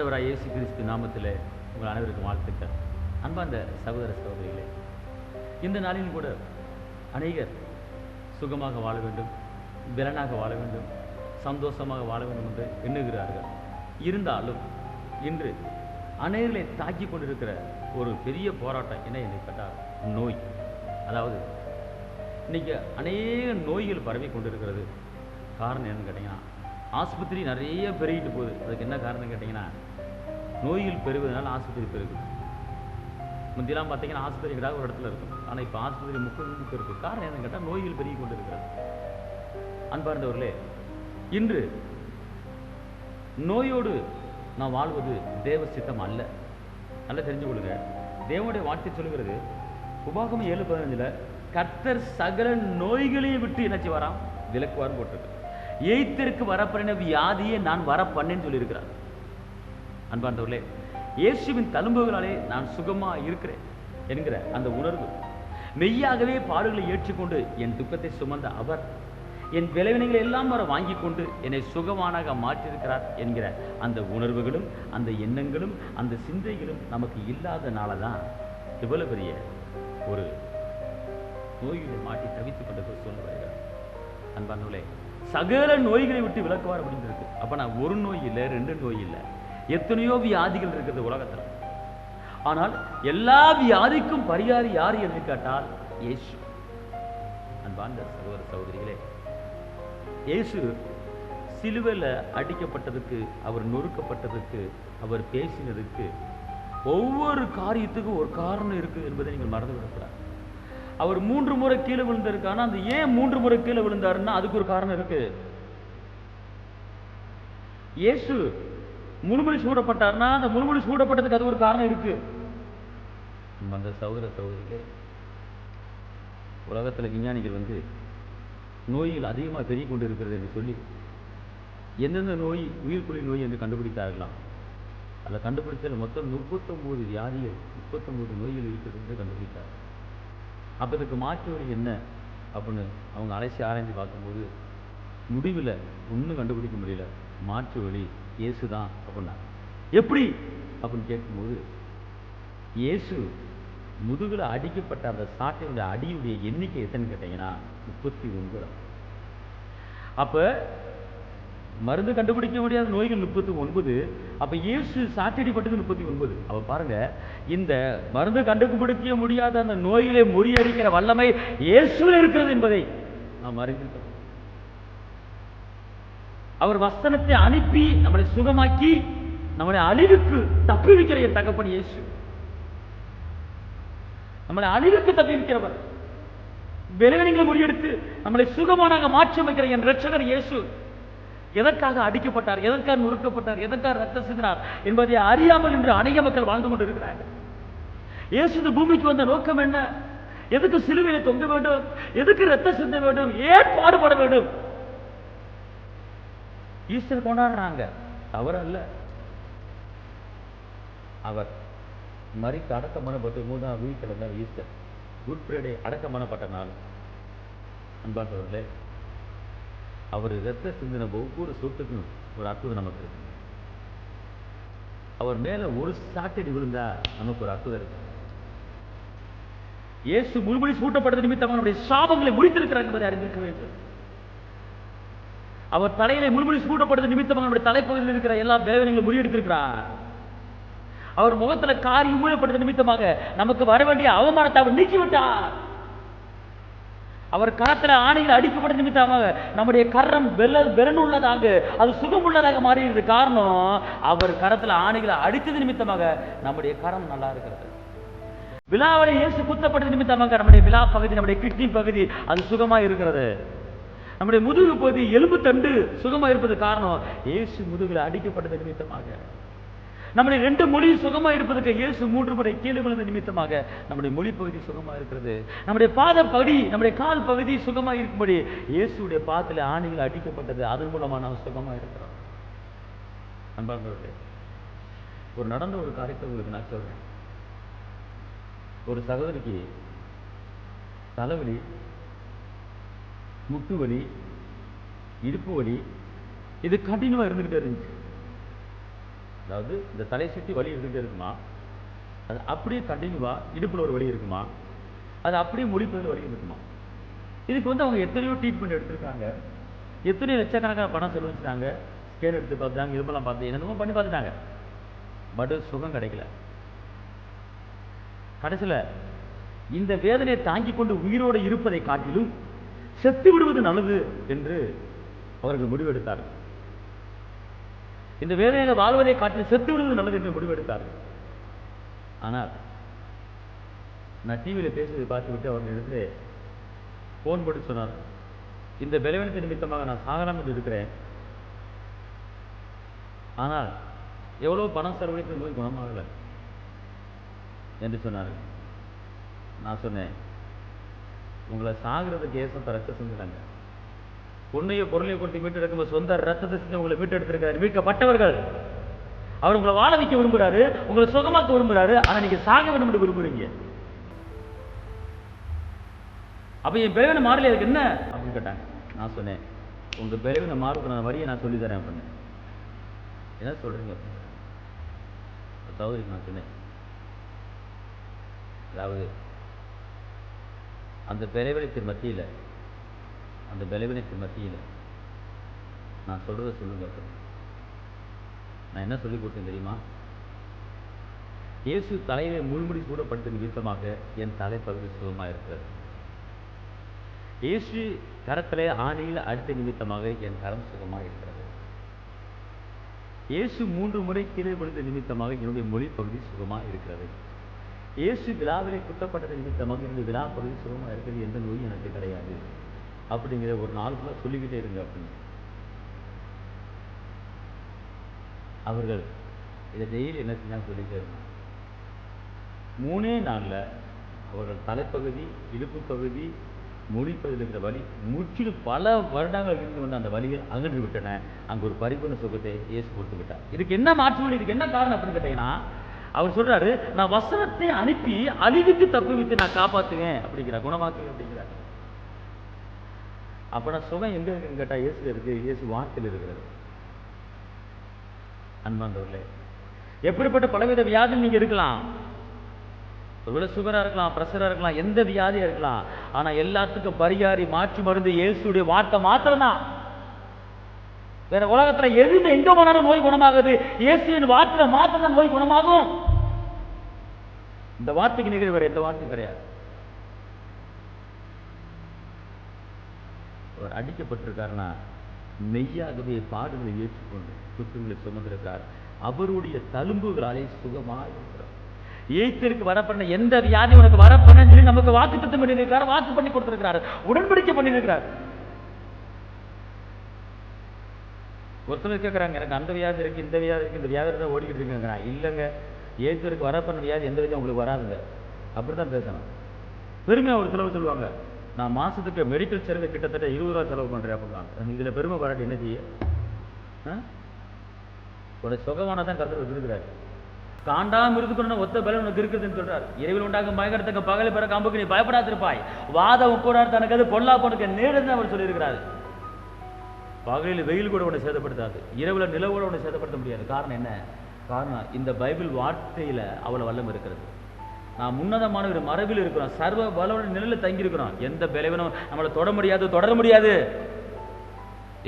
ஆண்டவராக இயேசு கிறிஸ்து நாமத்தில் உங்கள் அனைவருக்கும் வாழ்த்துக்கள். அன்பார்ந்த சகோதர சகோதரிகளே இந்த நாளிலும் கூட அநேகர் சுகமாக வாழ வேண்டும் பலனாக வாழ வேண்டும் சந்தோஷமாக வாழ வேண்டும் என்று எண்ணுகிறார்கள். இருந்தாலும் இன்று அநேகர்களை தாக்கி கொண்டிருக்கிற ஒரு பெரிய போராட்டம் என்ன என்று கேட்டால் நோய். அதாவது இன்றைக்கி அநேக நோய்கள் பரவி கொண்டிருக்கிறது. காரணம் என்னன்னு கேட்டிங்கன்னா ஆஸ்பத்திரி நிறைய பெருகிட்டு போகுது. அதுக்கு என்ன காரணம் கேட்டிங்கன்னா நோய்கள் பெறுவதனால் ஆஸ்பத்திரி பெருகுது. முந்தியெல்லாம் பார்த்தீங்கன்னா ஆஸ்பத்திரி எங்கேயாவது ஒரு இடத்துல இருக்கும். ஆனால் இப்போ ஆஸ்பத்திரி முக்கிய முக்கிய இருக்குது காரணம் என்னன்னு கேட்டால் நோய்கள் பெருகி கொண்டு இருக்கிறது அன்பார்ந்தவர்களே இன்று நோயோடு நான் வாழ்வது தேவ சித்தம் அல்ல. நல்லா தெரிஞ்சு கொள்ளுங்க. தேவனுடைய வார்த்தை சொல்லுகிறது உபாகமம் ஏழு பதினஞ்சில் கர்த்தர் சகல நோய்களையும் விட்டு என்ன செய்வாராம்? விலக்குவார்னு போட்டிருக்கு. எய்த்திற்கு வரப்படின வியாதியை நான் வர பண்ணேன்னு சொல்லியிருக்கிறார். அன்பார்ந்தவர்களே இயேசுவின் தழும்புகளாலே நான் சுகமா இருக்கிறேன் என்கிற அந்த உணர்வு மெய்யாகவே பாடுகளை ஏற்றுக்கொண்டு என் துக்கத்தை சுமந்த அவர் என் விளைவினைகளை எல்லாம் வர வாங்கி கொண்டு என்னை சுகமானாக மாற்றியிருக்கிறார் என்கிற அந்த உணர்வுகளும் அந்த எண்ணங்களும் அந்த சிந்தைகளும் நமக்கு இல்லாதனால தான் இவ்வளவு பெரிய ஒரு நோய்களை மாட்டி தவித்துக் கொண்டது சொல்ல வருகிறார் அன்பானவர்களே சகல நோய்களை விட்டு விளக்குவார் அப்படின்னு இருக்கு. நான் ஒரு நோய் இல்லை ரெண்டு நோய் இல்லை. எத்தனையோ வியாதிகள் இருக்குது உலகத்தில். ஆனால் எல்லா வியாதிக்கும் பரிகாரி யார் என்று கேட்டால் இயேசு. அன்பார்ந்த சகோதர சகோதரிகளே இயேசு சிலுவையில் அடிக்கப்பட்டதுக்கு அவர் நொறுக்கப்பட்டதுக்கு அவர் பேசினதுக்கு ஒவ்வொரு காரியத்துக்கும் ஒரு காரணம் இருக்குது என்பதை நீங்கள் மறந்துவிடக்கூடாது. அவர் மூன்று முறை கீழே விழுந்திருக்கானா அந்த ஏன் மூன்று முறை கீழே விழுந்தாருன்னா அதுக்கு ஒரு காரணம் இருக்கு. இயேசு முழுமொழி சூடப்பட்டார்னா அந்த முழுமொழி சூடப்பட்டதுக்கு அது ஒரு காரணம் இருக்கு. அந்த சகோதர சகோதரிகளே உலகத்தில் விஞ்ஞானிகள் வந்து நோய்கள் அதிகமாக பெருகி கொண்டு இருக்கிறது என்று சொல்லி எந்தெந்த நோய் உயிர்க்குழி நோய் என்று கண்டுபிடித்தார்களாம். அதில் கண்டுபிடிச்சதில் மொத்தம் முப்பத்தொம்போது வியாதிகள் முப்பத்தொம்போது நோய்கள் இருக்கிறது என்று கண்டுபிடித்தார் அப்போ இதுக்கு மாற்று வழி என்ன அப்படின்னு அவங்க அலசி ஆராய்ந்து பார்க்கும்போது முடிவில் ஒன்றும் கண்டுபிடிக்க முடியல. மாற்று வழி இயேசு தான் அப்படின்னா எப்படி? அப்படின்னு கேட்கும்போது இயேசு முதுகுல அடிக்கப்பட்ட அந்த சாட்டையுடைய அடியுடைய எண்ணிக்கை எத்தனைன்னு கேட்டீங்கன்னா? முப்பத்தி ஒன்பது. அப்ப மருந்து கண்டுபிடிக்க முடியாத நோய்கள் முப்பத்தி ஒன்பது அப்ப இயேசு சாட்டடிப்பட்டது முப்பத்தி ஒன்பது. அப்போ பாருங்க இந்த மருந்து கண்டுபிடிக்க முடியாத அந்த நோய்களை முறியடிக்கிற வல்லமை இயேசுவில் இருக்கிறது என்பதை நாம் அறிந்திருக்கிறோம். அவர் வசனத்தை அனுப்பி நம்மளை சுகமாக்கி நம்மளை அழிவுக்கு தப்பி வைக்கிற என் தகப்பன் இயேசு. நம்மளை அழிவுக்கு தப்பி வைக்கிறவர். விளைவினங்களை முறியெடுத்து நம்மளை சுகமானாக மாற்றி அமைக்கிற என் ரட்சகர் இயேசு. எதற்காக அடிக்கப்பட்டார்? எதற்காக நுறுக்கப்பட்டார்? எதற்காக ரத்த சிந்தினார்? என்பதை அறியாமல் இன்று அநேக மக்கள் வாழ்ந்து கொண்டிருக்கிறார்கள். இயேசு இந்த பூமிக்கு வந்த நோக்கம் என்ன? எதுக்கு சிலுவையை தொங்க வேண்டும்? எதுக்கு ரத்த சிந்த வேண்டும்? ஏன் பாடுபட வேண்டும்? ஈஸ்டர் கொண்டாடுறாங்க. தவறல்ல. அவர் மறித்து அடக்க பண்ணப்பட்டு மூணாம் வீக்கிழமை ஈஸ்டர். குட் ஃப்ரைடே அடக்க மனப்பட்ட நாள். அன்பார்களே அவர் ரத்த சிந்தின ஒவ்வொரு சொட்டுக்கும் ஒரு அற்புதம் நமக்கு இருக்கு. அவர் மேல ஒரு சாட்டடி விழுந்தா நமக்கு ஒரு அற்புதம் இருக்கு. இயேசு முழுமொழி சூட்டப்பட்டது நிமித்தம் அவனுடைய சாபங்களை முடித்திருக்கிறார் என்பதை அறிந்திருக்க வேண்டும். அவர் தலையிலே முழுமொழி சூட்டப்பட்டது நிமித்தம் அவருடைய தலைப்பகுதியில் இருக்கிற எல்லா வேதனைகளும் முறியெடுத்திருக்கிறார். அவர் முகத்துல காரி மூலப்படுத்த நிமித்தமாக நமக்கு வர வேண்டிய அவமானத்தை அவர் நீக்கிவிட்டார். அவர் கரத்துல ஆணையில் அடிக்கப்பட்ட நிமித்தமாக நம்முடைய கரம் வெள்ள வெறனுள்ளதாக அது சுகமுள்ளதாக மாறியது காரணம் அவர் கரத்துல ஆணைகளை அடித்தது நிமித்தமாக நம்முடைய கரம் நல்லா இருக்கிறது. விழாவலை இயேசு குத்தப்பட்டது நிமித்தமாக நம்முடைய விழா பகுதி நம்முடைய கிட்னி பகுதி அது சுகமாக இருக்கிறது. நம்முடைய முதுகு பகுதி எலும்பு தண்டு சுகமா இருப்பது காரணம் இயேசு முதுகுல அடிக்கப்பட்டது நிமித்தமாக. நம்முடைய ரெண்டு மொழி சுகமா இருப்பதற்கு இயேசு மூன்று முறை கீழே விழுந்த நிமித்தமாக நம்முடைய மொழி பகுதி சுகமா இருக்கிறது. நம்முடைய பாத பகுதி நம்முடைய கால் பகுதி சுகமா இருக்கும்படி இயேசுடைய பாதத்தில் ஆணிகள் அடிக்கப்பட்டது. அதன் மூலமா நாம் சுகமா இருக்கிறோம். அன்பார்களே ஒரு நடந்த ஒரு காரியத்தை உங்களுக்கு நான் சொல்றேன். ஒரு சகோதரிக்கு தலைவலி முட்டு வலி இடுப்பு வலி இது கண்டினியூவா இருந்துகிட்டே இருந்துச்சு. அதாவது இந்த தலை சுற்றி வலி இருந்துகிட்டே இருக்குமா? அது அப்படியே கண்டினியூவா இடுப்புல ஒரு வலி இருக்குமா? அது அப்படியே முடிப்பதில் வலி இருக்குமா? இதுக்கு வந்து அவங்க எத்தனையோ ட்ரீட்மெண்ட் எடுத்திருக்காங்க. எத்தனையோ லட்சக்கணக்கான பணம் செலவழிச்சிட்டாங்க. ஸ்கேன் எடுத்து பார்த்தாங்க இதுமெல்லாம் பார்த்து என்னென்னமோ பண்ணி பார்த்துட்டாங்க. பட் சுகம் கிடைக்கல. கடைசியில் இந்த வேதனையை தாங்கிக் கொண்டு உயிரோடு இருப்பதை காட்டிலும் செத்து விடுவது நல்லது என்று அவர்கள் முடிவெடுத்தார்கள். இந்த வேதனையில வாழ்வதை காட்டில் செத்து விடுவது நல்லது என்று முடிவெடுத்தார்கள். ஆனால் நான் டிவியில் பேசுவதை பார்த்துவிட்டு அவர்கள் எடுத்து ஃபோன் போட்டு சொன்னார் இந்த பலவீனத்தை நிமித்தமாக நான் சாகலாம் என்று இருக்கிறேன். ஆனால் எவ்வளோ பணம் செலவழித்து நோய் குணமாகலை? என்று சொன்னார்கள். நான் சொன்னேன் உங்களை சாகிறதுக்கு ஏசம் ரத்த செஞ்சுட்டாங்க பொண்ணைய பொருளையும் கொண்டு மீட்டு எடுக்கும்போது சொந்த ரத்தத்தை செஞ்சு உங்களை மீட்டு எடுத்திருக்காரு மீட்கப்பட்டவர்கள். அவர் உங்களை வாழ வைக்க விரும்புகிறாரு உங்களை சுகமாக்க விரும்புகிறாரு ஆனால் நீங்க சாக வேண்டும் என்று விரும்புறீங்க. அப்ப என் பிறவின மாறல இருக்கு என்ன? அப்படின்னு கேட்டாங்க. நான் சொன்னேன் உங்கள் பிறவின மாறுக்கிற வரியை நான் சொல்லித்தரேன் அப்படின்னு. என்ன சொல்றீங்க? சகோதரிக்கு நான் சொன்னேன். அதாவது அந்த பெலவினத்தின் மத்தியில் அந்த பெலவினத்தின் மத்தியில் நான் சொல்றதை சொல்லுங்க நான் என்ன சொல்லி கொடுத்தேன் தெரியுமா? இயேசு தலையிலே கூட சூடப்பட்ட நிமித்தமாக என் தலைப்பகுதி சுகமாக இருக்கிறது. இயேசு கரத்தில் ஆணியில் அடுத்த நிமித்தமாக என் கரம் சுகமாக இருக்கிறது. இயேசு மூன்று முறை கீழே விழுந்த நிமித்தமாக என்னுடைய மொழி பகுதி சுகமாக இருக்கிறது. இயேசு விழாவிலே குத்தப்பட்டது நிமித்தமாக இந்த விழா பகுதி சுகமாக இருக்கிறது எந்த நோயும் எனக்கு கிடையாது. அப்படிங்கிற ஒரு நாள் சொல்லிக்கிட்டே இருங்க அப்படின்னு. அவர்கள் இதை டெய்லி என்ன செஞ்சாங்க சொல்லிட்டே இருந்தாங்க. மூணே நாள்ல அவர்கள் தலைப்பகுதி இடுப்பு பகுதி முடிப்பதில் இருக்கிற வலி முற்றிலும் பல வருடங்கள் இருந்து வந்த அந்த வலியை அகன்று விட்டன. அங்கே ஒரு பரிபூர்ண சுகத்தை இயேசு கொடுத்து விட்டார். இதுக்கு என்ன மாற்று இதுக்கு என்ன காரணம் அப்படின்னு கேட்டீங்கன்னா அவர் சொல்றாரு நான் வசனத்தை அனுப்பி அழிவுக்கு தப்புவித்து நான் காப்பாத்துவேன் அப்படிங்கிறார் குணமாக்கு அப்படிங்கிறார். அப்ப நான் சுகம் எங்க இருக்குன்னு கேட்டா இயேசு இருக்கு இயேசு வார்த்தையில் இருக்கிறது. அன்பாந்தவர்களே எப்படிப்பட்ட பலவித வியாதி நீங்க இருக்கலாம். ஒருவேளை சுகரா இருக்கலாம் ப்ரெஷரா இருக்கலாம் எந்த வியாதியாக இருக்கலாம். ஆனா எல்லாத்துக்கும் பரிகாரி மாற்று மருந்து இயேசுடைய வார்த்தை மாத்திரம்தான். வேற உலகத்துல எதுல எங்க போனாலும் நோய் குணமாகுது. இயேசுவின் வார்த்தை மாத்திரம் தான் நோய் குணமாகும். இந்த வார்த்தைக்கு நிகழ்வு வேற எந்த வார்த்தையும் கிடையாது. அவர் அடிக்கப்பட்டிருக்காருன்னா மெய்யாகவே பாடுகளை ஏற்றுக்கொண்டு குற்றங்களை சுமந்திருக்கிறார். அவருடைய தழும்புகளாலே சுகமாக இருக்கிறார். ஏய்த்திற்கு வரப்பண்ண எந்த வியாதி உனக்கு வரப்பண்ணு சொல்லி நமக்கு வாக்கு தத்தம் பண்ணியிருக்கிறார் வாக்கு பண்ணி கொடுத்திருக்கிறார். உடன்படிக்கை பண்ணியிருக்கிறார். ஒருத்தர் கேட்குறாங்க எனக்கு அந்த வியாதி இருக்குது இந்த வியாதி இருக்குது இந்த வியாதி தான் ஓடிக்கிட்டு இருக்குங்கிறான் இல்லைங்க ஏய்த்திற்கு வரப்பண்ண வியாதி எந்த விதம் உங்களுக்கு வராதுங்க. அப்படி தான் பேசணும். பெருமையாக ஒரு செலவு சொல்லுவாங்க. நான் மாதத்துக்கு மெடிக்கல் செலவு கிட்டத்தட்ட இருபது ரூபா செலவு பண்ணுறேன் அப்படின்னாங்க இதில் பெருமை பாராட்டி என்ன செய்ய? உனக்கு சுகமான தான் கருத்து இருக்கிறார் காண்டாம இருக்கணும் ஒத்த பலன் உனக்கு இருக்குதுன்னு சொல்றாரு. இரவில் உண்டாகும் பயங்கரத்துக்கு பகலை பெற காம்புக்கு நீ பயப்படாதிருப்பாய். வாதம் கூட தனக்கு அது பொல்லா பொண்ணுக்கு நேருன்னு அவர் சொல்லியிருக்கிறார். பகலில் வெயில் கூட உன்னை சேதப்படுத்தாது. இரவுல நிலவோட கூட உன்னை சேதப்படுத்த முடியாது. காரணம் என்ன? காரணம் இந்த பைபிள் வார்த்தையில அவ்வளோ வல்லம் இருக்கிறது. நான் முன்னதமான ஒரு மரபில் இருக்கிறோம். சர்வ பலவன நிலையில் தங்கி இருக்கிறோம் எந்த பலவீனம் நம்மளை தொட முடியாது தொடர முடியாது.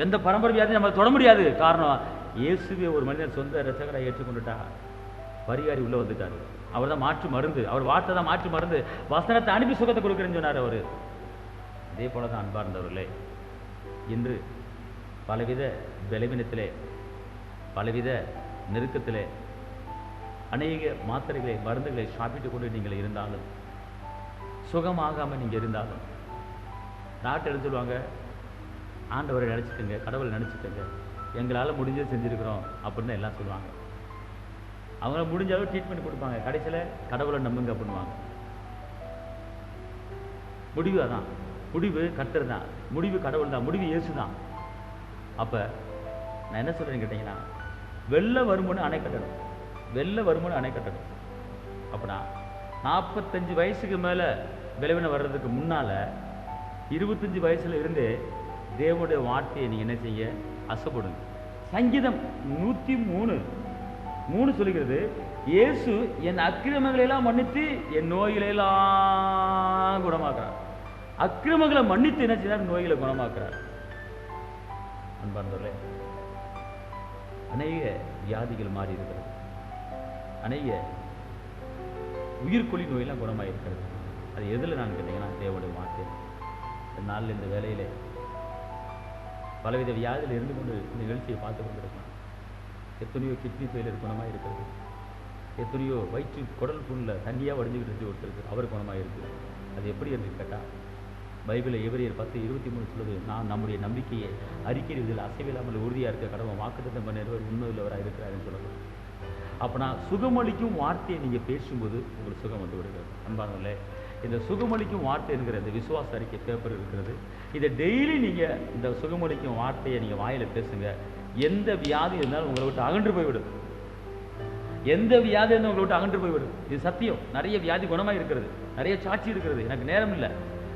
எந்த பரம்பரை வியாதியும் நம்மளை தொட முடியாது. காரணம் இயேசுவே ஒரு மனிதன் சொந்த ரசகரை ஏற்றுக்கொண்டுட்டா பரிகாரி உள்ள வந்துட்டாரு. அவர் தான் மாற்று மருந்து. அவர் வார்த்தை தான் மாற்று மருந்து. வசனத்தை அனுப்பி சுகத்தை கொடுக்குறேன்னு சொன்னார் அவர். இதே போல தான் அன்பார்ந்தவர்களே என்று பலவித பலவீனத்திலே பலவித நெருக்கத்திலே அநேக மாத்திரைகளை மருந்துகளை சாப்பிட்டு கொண்டு நீங்கள் இருந்தாலும் சுகமாகாமல் நீங்க இருந்தாலும் டாக்டர் என்ன சொல்லுவாங்க? ஆண்டவரை நினச்சிக்கோங்க கடவுளை நினச்சிக்கோங்க. எங்களால் முடிஞ்சதை செஞ்சுருக்கிறோம் அப்படின்னு எல்லாம் சொல்லுவாங்க. அவங்க முடிஞ்ச அளவு ட்ரீட்மெண்ட் கொடுப்பாங்க. கடைசியில் கடவுளை நம்புங்க அப்படின்னுவாங்க. முடிவு அதான். முடிவு கர்த்தர் தான். முடிவு கடவுள் தான். முடிவு இயேசு தான். அப்போ நான் என்ன சொல்கிறேன்னு கேட்டிங்கன்னா வெள்ளை வருமுன்னு அணை கட்டணும். வெள்ளை வருமுன்னு அணை கட்டணும். அப்படின்னா நாற்பத்தஞ்சு வயசுக்கு மேலே விளைவின வர்றதுக்கு முன்னால் இருபத்தஞ்சி வயசுல இருந்தே தேவனுடைய வார்த்தையை நீங்கள் என்ன செய்ய அசைப்படுங்க. சங்கீதம் நூற்றி மூணு. மூணு சொல்லுகிறது இயேசு என் அக்கிரமங்களையெல்லாம் மன்னித்து என் நோய்களையெல்லாம் குணமாக்குறார். அக்கிரமங்களை மன்னித்து என்ன செய்றார்? நோய்களை குணமாக்குறார். அன்பார்ந்தவர்களே அநேக வியாதிகள் மாறி இருக்கிறது. அநேக உயிர்கொல்லி நோயெல்லாம் குணமாக இருக்கிறது அது எதில் நான் கேட்டீங்கன்னா தேவனுடைய வார்த்தை. இந்த நாளில் இந்த வேலையிலே பலவித வியாதியில் இருந்து கொண்டு இந்த நிகழ்ச்சியை பார்த்து கொண்டிருக்கலாம் எத்தனையோ கிட்னி ஃபெயிலியர் குணமாக இருக்கிறது எத்தனையோ வயிற்று குடல் புண்ணில் தண்ணியாக வடிஞ்சுக்கிட்டு இருந்து ஒருத்தருக்கு. அவர் குணமாக இருக்குது அது எப்படி என்று கேட்டால் பைபிளில் எவரியர் பத்து இருபத்தி மூணு சொல்லுது நான் நம்முடைய நம்பிக்கையை அறிக்கையில் அசைவில்லாமல் உறுதியாக இருக்க கடவுள் வாக்குத்தம் பண்ணிடுவர் உண்மையுள்ளவராக இருக்கிறாருன்னு சொல்லணும் அப்போ நான் சுகமளிக்கும் வார்த்தையை நீங்கள் பேசும்போது உங்களுக்கு சுகம் வந்து விடுகிறது. அன்பானங்களே இந்த சுகமளிக்கும் வார்த்தை என்கிற இந்த விசுவாச அறிக்கை பேப்பர் இருக்கிறது. இதை டெய்லி நீங்கள் இந்த சுகமளிக்கும் வார்த்தையை நீங்கள் வாயில் பேசுங்க. எந்த வியாதி இருந்தாலும் உங்களை விட்டு அகன்று போய்விடும். எந்த வியாதி இருந்தாலும் உங்களை விட்டு அகன்று போய்விடும். இது சத்தியம். நிறைய வியாதி குணமாக இருக்கிறது. நிறைய சாட்சி இருக்கிறது. எனக்கு நேரம் இல்லை.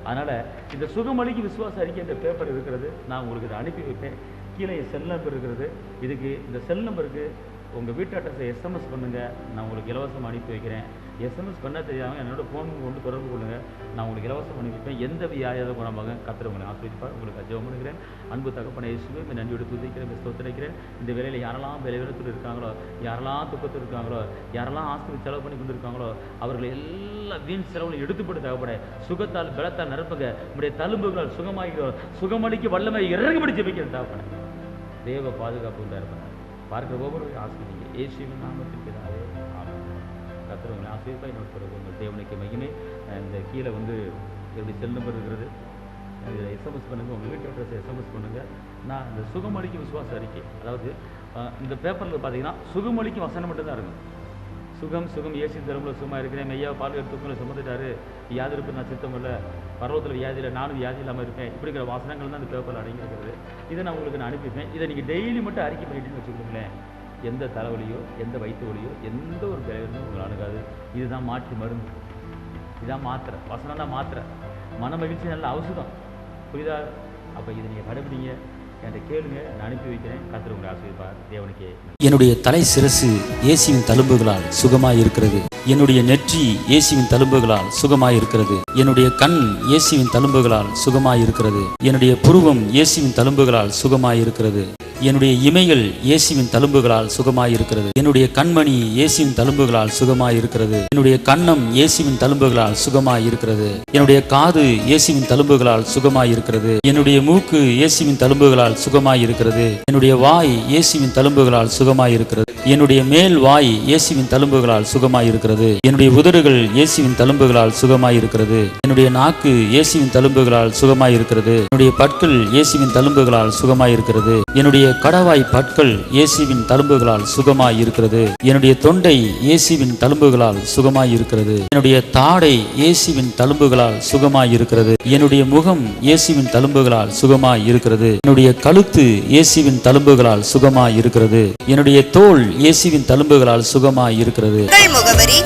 அதனால் இந்த சுகமளிக்கு விசுவாச அறிக்கை இந்த பேப்பர் இருக்கிறது நான் உங்களுக்கு இதை அனுப்பி வைப்பேன். கீழே செல் நம்பர் இருக்கிறது. இதுக்கு இந்த செல் நம்பருக்கு உங்கள் வீட்டு அட்ரஸை எஸ்எம்எஸ் பண்ணுங்கள் நான் உங்களுக்கு இலவசமாக அனுப்பி வைக்கிறேன். எஸ்எம்எஸ் பண்ண தெரியாமல் என்னோட ஃபோன் கொண்டு தொடர்பு கொள்ளுங்கள் நான் உங்களுக்கு இலவசம் பண்ணி வைப்பேன் எந்த வியாதியாவது குணமாக கத்திர உங்களை ஆசிரியப்பார் உங்களுக்கு அஜயம் பண்ணுகிறேன் அன்பு தகப்பனை இயேசுவே இந்த நன்றியோடு துதிக்கிறேன் ஸ்தோத்திரிக்கிறேன் இந்த வேலையில் யாரெல்லாம் விளைவிடத்தில் இருக்காங்களோ யாரெல்லாம் துக்கத்தில் இருக்காங்களோ யாரெல்லாம் ஆஸ்பத்திரி செலவு பண்ணி கொண்டு இருக்காங்களோ அவர்களை எல்லா வீண் செலவுகளும் எடுத்துப்பட்டு தகப்பட சுகத்தால் பலத்தால் நிரப்புங்க. உடைய தழும்புகளால் சுகமாகிறோம் சுகமளிக்கு வல்லமை இறங்குபடி ஜெபிக்கிறேன் தகப்பன. தேவ பாதுகாப்பு தான் இருப்பாங்க பார்க்குற ஒவ்வொரு ஆசிரியர் ஏசுவின் நாமத்திற்கு பிதாவே. கர்த்தர் உங்களை ஆசிரியப்பா என்னோட பிறகு உங்கள் தேவனுக்கு மகிமை. இந்த கீழே வந்து எப்படி செல் நம்பர் இருக்கிறது? இதில் எஸ்எம்எஸ் பண்ணுங்கள் உங்கள் வீட்டு அட்ரஸ் எஸ்எம்எஸ் பண்ணுங்கள் நான் இந்த சுகமளிக்கு விசுவாச அறிக்கை. அதாவது இந்த பேப்பரில் பார்த்தீங்கன்னா சுகமொழிக்கு வசனம் மட்டும்தான் இருக்கும். சுகம் சுகம் ஏசி தரம்பில் சும்மா இருக்கிறேன். மெய்யா பால் எடுத்துக்குள்ள சுமந்துட்டாரு. வியாதி இருப்பு நான் சித்தம் இல்லை. பருவத்தில் வியாதி இல்லை. நானும் வியாதி இல்லாமல் இருப்பேன். இப்படிங்கிற வசனங்கள் தான் இந்த பேப்பரில் அடங்கியிருக்கிறது. இதை நான் உங்களுக்கு நான் அனுப்பிப்பேன் இதை நீங்கள் டெய்லி மட்டும் அறிக்கை பண்ணிட்டுன்னு வச்சுக்கோங்களேன். எந்த தலைவலியோ எந்த வயிற்று வலியோ எந்த ஒரு விளைவும் உங்களை அணுகாது. இதுதான் மாற்று மருந்து. இதுதான் மாத்திரை. வசனம் தான் மாத்திரை. மன மகிழ்ச்சி நல்ல ஔஷதம் புரியுதா? அப்போ இதை நீங்கள் கடைபிடிங்க. என்கிட்ட கேளுங்க. நான் அனுப்பி வைக்கிறேன். கத்திர உங்களை ஆசிரியப்பார் தேவனுக்கே என்னுடைய தலை சிரசு இயேசுவின் தழும்புகளால் சுகமாய் இருக்கிறது. என்னுடைய நெற்றி இயேசுவின் தழும்புகளால் சுகமாய் இருக்கிறது. என்னுடைய கண் இயேசுவின் தழும்புகளால் சுகமாய் இருக்கிறது. என்னுடைய புருவம் இயேசுவின் தழும்புகளால் சுகமாய் இருக்கிறது. என்னுடைய இமைகள் இயேசுவின் தழும்புகளால் சுகமாய் இருக்கிறது என்னுடைய கண்மணி இயேசுவின் தழும்புகளால் சுகமாய் இருக்கிறது என்னுடைய கண்ணம் இயேசுவின் தழும்புகளால் சுகமாய் இருக்கிறது என்னுடைய காது இயேசுவின் தழும்புகளால் சுகமாய் இருக்கிறது என்னுடைய மூக்கு இயேசுவின் தழும்புகளால் சுகமாய் இருக்கிறது என்னுடைய வாய் இயேசுவின் தழும்புகளால் சுகமாய் இருக்கிறது என்னுடைய மேல் வாய் இயேசுவின் தழும்புகளால் சுகமாய் இருக்கிறது என்னுடைய உதடுகள் இயேசுவின் தழும்புகளால் சுகமாய் இருக்கிறது என்னுடைய நாக்கு இயேசுவின் தழும்புகளால் சுகமாய் இருக்கிறது என்னுடைய பற்கள் இயேசுவின் தழும்புகளால் சுகமாய் இருக்கிறது என்னுடைய கடவாய் பற்கள் இயேசுவின் தழும்புகளால் சுகமாய் இருக்கிறது என்னுடைய தொண்டை இயேசுவின் தழும்புகளால் சுகமாய் இருக்கிறது என்னுடைய தாடை இயேசுவின் தழும்புகளால் சுகமாய் இருக்கிறது என்னுடைய முகம் இயேசுவின் தழும்புகளால் சுகமாய் இருக்கிறது என்னுடைய கழுத்து இயேசுவின் தழும்புகளால் சுகமாய் இருக்கிறது என்னுடைய தோல் இயேசுவின் தழும்புகளால் சுகமாய் இருக்கிறது முகவரி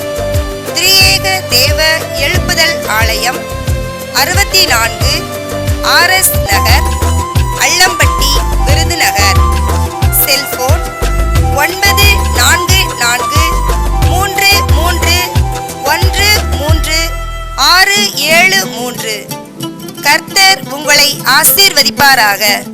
தேவ எழுப்புதல் ஆலயம் அறுபத்தி நான்கு ஆர்எஸ் நகர் ஒன்பது நான்கு நான்கு மூன்று மூன்று ஒன்று மூன்று ஆறு ஏழு மூன்று. கர்த்தர் உங்களை ஆசீர்வதிப்பாராக.